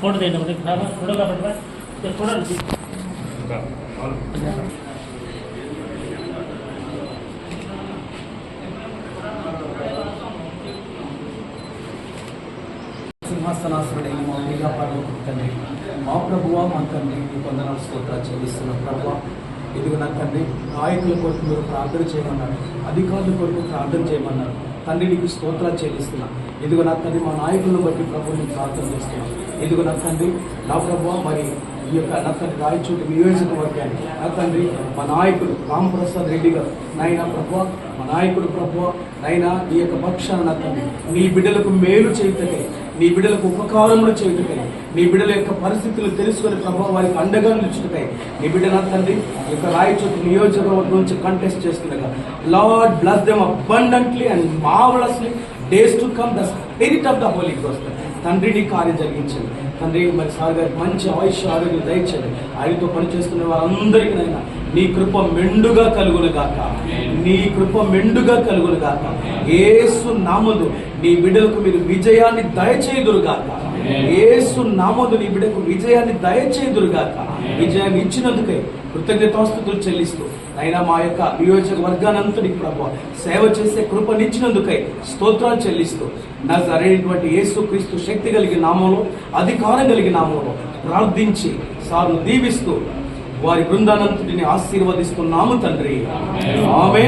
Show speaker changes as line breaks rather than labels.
Photo తీయండి ఒకటి photo కాబట్టి ఫోటో
సింహాసనాసురుడైన మా మీగా పర్వతం తండ్రి మా ప్రభువ మా తండ్రి మీ స్తోత్రాలు చెల్లిస్తున్న ప్రభువ ఇదిగో నా తండ్రి నాయకుల కొరకు మీరు ప్రార్థన చేయమన్నారు అధికారుల కొరకు ప్రార్థన చేయమన్నారు. తండ్రి నీకు స్తోత్రాలు చెల్లిస్తున్నా. ఇదిగో నా తండ్రి మా నాయకులను బట్టి ప్రభు నేను ప్రార్థన చేస్తున్నాను ఇదిగో నా తండ్రి నా ప్రభు మరి ఈ యొక్క నా తండ్రి రాయచోటి నియోజకవర్గానికి నా తండ్రి మా నాయకుడు రామప్రసాద్ రెడ్డి గారు. నాయన ప్రభు మా నాయకుడు ప్రభు నాయన ఈ యొక్క పక్షాన నా తండ్రి నీ బిడ్డలకు మేలు చేయటమే నీ బిడ్డలకు ఉపకారములు చేయటమే నీ బిడ్డల యొక్క పరిస్థితులు తెలుసుకొని ప్రభావ వారికి అండగా నిలుచుటకై నీ బిడ్డ నా తండ్రి ఈ యొక్క రాయచోటి నియోజకవర్గం నుంచి కంటెస్ట్ చేస్తుండగా Lord bless them abundantly and marvellously days to come the spirit of the Holy Ghost తండ్రి నీ కార్యం జరిగించండి. తండ్రి మరి సార్ గారికి మంచి ఆయుష్ ఆరోగ్యం దయచండి ఆయనతో పనిచేస్తున్న వారందరికీనైనా నీ కృప మెండుగా కలుగునుగాక. నీ కృప మెండుగా కలుగునుగాక. ఏసు నామదు నీ బిడ్డలకు మీరు విజయాన్ని దయచేయుదురుగాక. ఏసు నామదు నీ బిడ్డకు విజయాన్ని దయచేయుదురు గాక విజయాన్ని ఇచ్చినందుకే కృతజ్ఞతాస్తుతులు చెల్లిస్తూ అయినా మా యొక్క నియోజకవర్గానంతటికి ప్రభు సేవ చేసే కృపనిచ్చినందుకై స్తోత్రాలు చెల్లిస్తూ నా సరైనటువంటి యేసు క్రీస్తు శక్తి కలిగిన నామంలో అధికారం కలిగిన నామంలో ప్రార్థించి సార్ను దీవిస్తూ వారి బృందానంతటిని ఆశీర్వదిస్తున్నాము తండ్రి. ఆమె